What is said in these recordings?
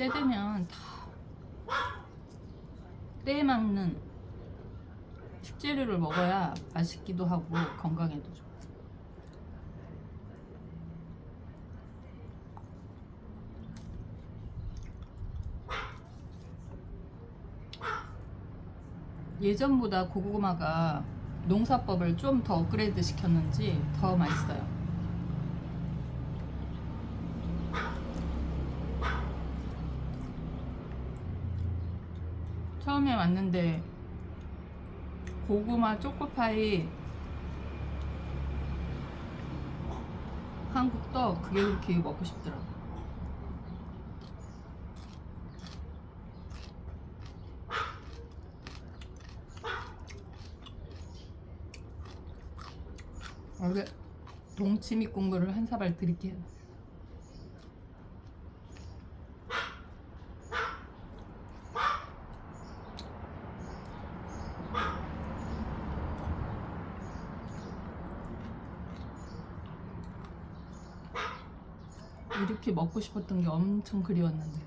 때 되면 다 때에 맞는 식재료를 먹어야 맛있기도 하고 건강에도 좋아. 예전보다 고구마가 농사법을 좀 더 업그레이드 시켰는지 더 맛있어요. 처음에 왔는데 고구마 초코파이 한국 떡 그게 그렇게 먹고 싶더라고. 원래 동치미 국물을 한 사발 드릴게요. 이렇게 먹고 싶었던 게 엄청 그리웠는데.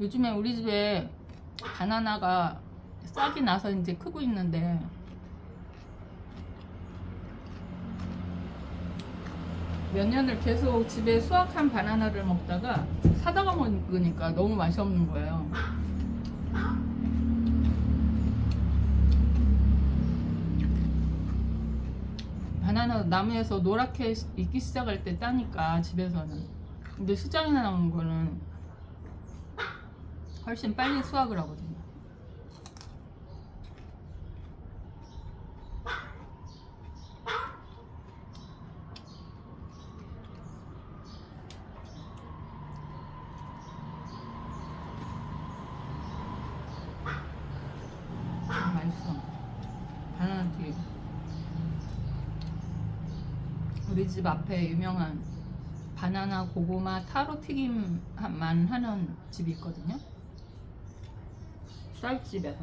요즘에 우리 집에 바나나가 싹이 나서 이제 크고 있는데 몇 년을 계속 집에 수확한 바나나를 먹다가 사다가 먹으니까 너무 맛이 없는 거예요. 바나나 나무에서 노랗게 익기 시작할 때 따니까 집에서는 근데 시장에 나오는 거는 훨씬 빨리 수확을 하거든요. 음, 맛있어. 바나나 튀김. 우리 집 앞에 유명한 바나나 고구마 타로 튀김만 하는 집이 있거든요. 쌀집에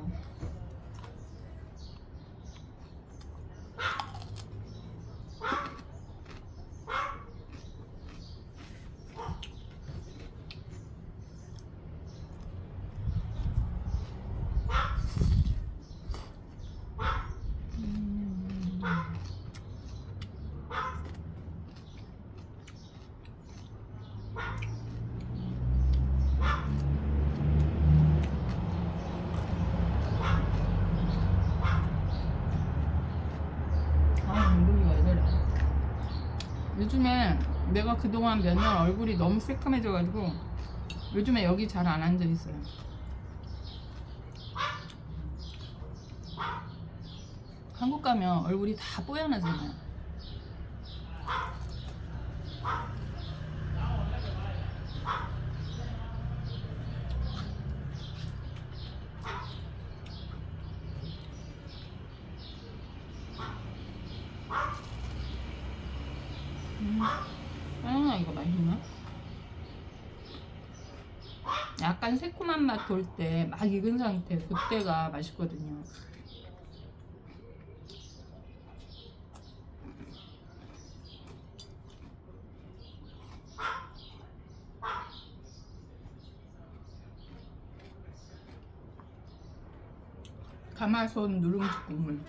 아, 은근이가 왜 저래. 요즘에 내가 그동안 몇 년 얼굴이 너무 새카매져가지고 요즘에 여기 잘 안 앉아있어요. 한국 가면 얼굴이 다 뽀얀하잖아요. 음. 아 이거 맛있나? 약간 새콤한 맛 돌 때 막 익은 상태 그때가 맛있거든요. 가마솥 누룽지 국물.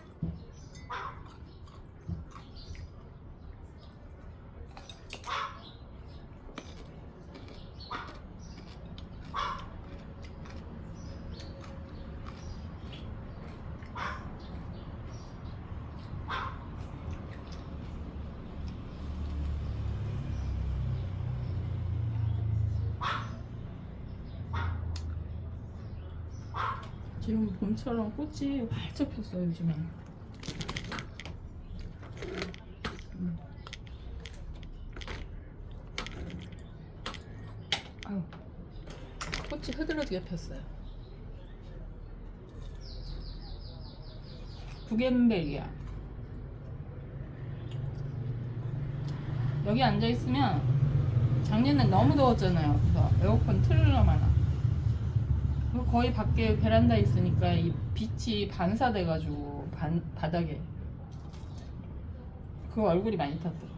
지금 봄처럼 꽃이 활짝 폈어요 요즘에. 음. 꽃이 흐드러지게 폈어요. 부겐벨리아. 여기 앉아 있으면 작년에 너무 더웠잖아요. 그래서 에어컨. 그리고 거의 밖에 베란다에 있으니까 이 빛이 반사돼가지고 반, 바닥에 그 얼굴이 많이 탔더라.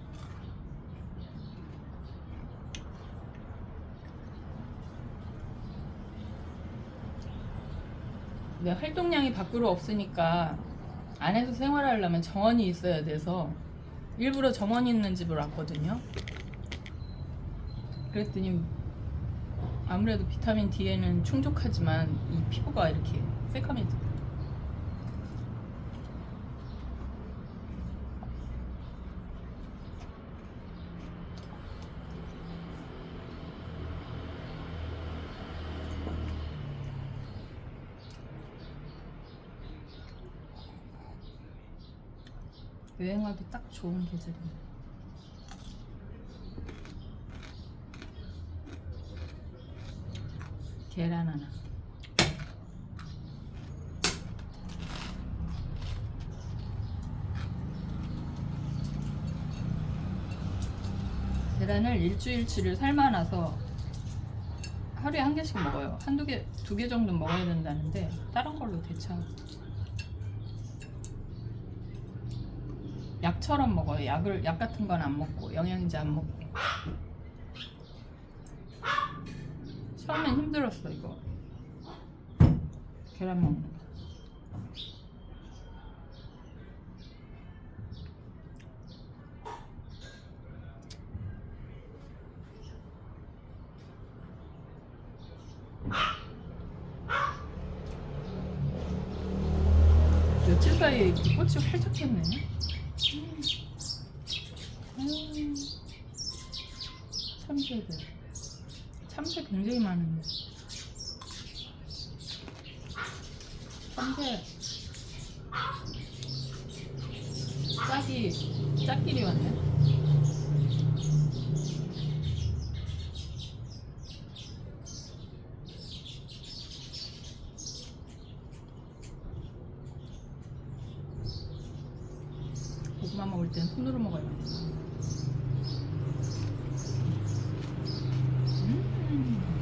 근데 활동량이 밖으로 없으니까 안에서 생활하려면 정원이 있어야 돼서 일부러 정원 있는 집을 왔거든요. 그랬더니 아무래도 비타민 D에는 충족하지만 이 피부가 이렇게 새카매져. 여행하기 딱 좋은 계절입니다. 계란 하나. 계란을 일주일치를 삶아놔서 하루에 한 개씩 먹어요. 한두 개, 두 개 정도 먹어야 된다는데 다른 걸로 대체하고. 약처럼 먹어요. 약을 약 같은 건 안 먹고 영양제 안 먹고. 처음엔 힘들었어 이거. 계란 먹는 거. 며칠 사이에 이렇게 꽃이 활짝 폈네. 음, 참새들. 참새 굉장히 많은데. 참새. 짝이, 짝끼리 왔네. 고구마 먹을 땐 손으로 먹어야 돼. 음.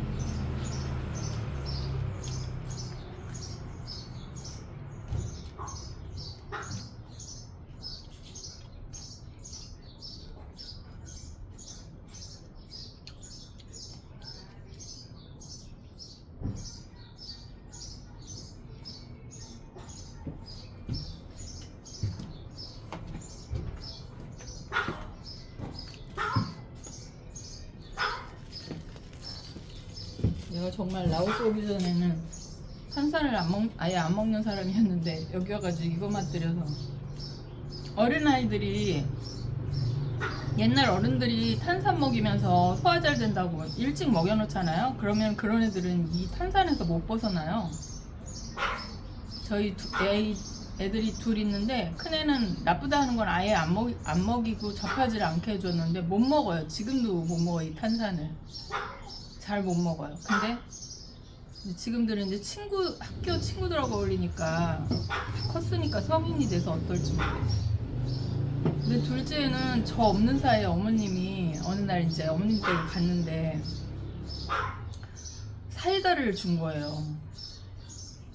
내가 정말 라오스 오기 전에는 탄산을 안 먹, 아예 안 먹는 사람이었는데 여기 와가지고 이거 맛들여서 어린 아이들이 옛날 어른들이 탄산 먹이면서 소화 잘 된다고 일찍 먹여놓잖아요. 그러면 그런 애들은 이 탄산에서 못 벗어나요. 저희 두, 애, 애들이 둘 있는데 큰 애는 나쁘다 하는 건 아예 안, 먹, 안 먹이고 접하지를 않게 해줬는데 못 먹어요. 지금도 못 먹어요. 이 탄산을. 잘 못 먹어요. 근데 지금들은 이제 친구 학교 친구들하고 어울리니까 컸으니까 성인이 돼서 어떨지 모르겠어요. 근데 둘째는 저 없는 사이에 어머님이 어느 날 이제 어머님 댁에 갔는데 사이다를 준 거예요.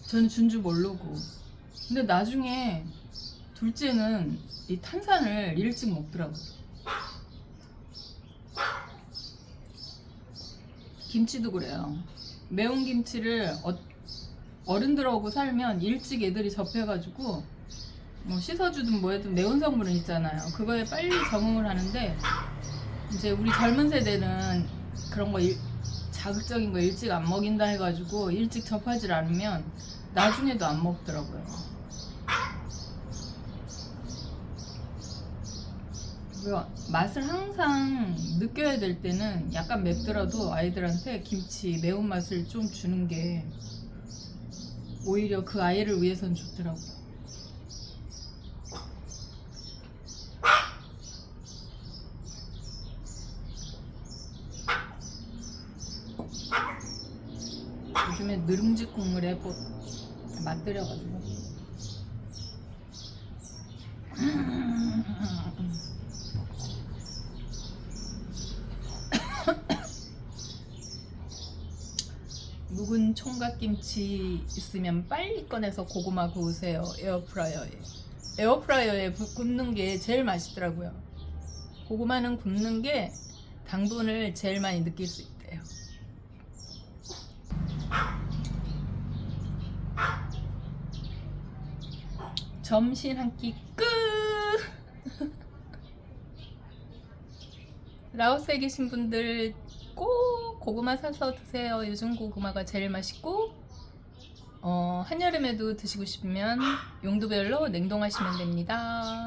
저는 준 줄 모르고. 근데 나중에 둘째는 이 탄산을 일찍 먹더라고요. 김치도 그래요. 매운 김치를 어, 어른들하고 살면 일찍 애들이 접해가지고 뭐 씻어주든 뭐해든 매운 성분은 있잖아요. 그거에 빨리 적응을 하는데 이제 우리 젊은 세대는 그런 거 일- 자극적인 거 일찍 안 먹인다 해가지고 일찍 접하지 않으면 나중에도 안 먹더라고요. 맛을 항상 느껴야 될 때는 약간 맵더라도 아이들한테 김치 매운맛을 좀 주는 게 오히려 그 아이를 위해선 좋더라고요. 요즘에 누룽지 국물에 뭐 맛들여가지고 묵은 총각김치 있으면 빨리 꺼내서 고구마 구우세요. 에어프라이어에. 에어프라이어에 구- 굽는 게 제일 맛있더라고요. 고구마는 굽는 게 당분을 제일 많이 느낄 수 있대요. 점심 한 끼 끝! 라오스에 계신 분들 꼭 고구마 사서 드세요. 요즘 고구마가 제일 맛있고 어, 한여름에도 드시고 싶으면 용도별로 냉동하시면 됩니다.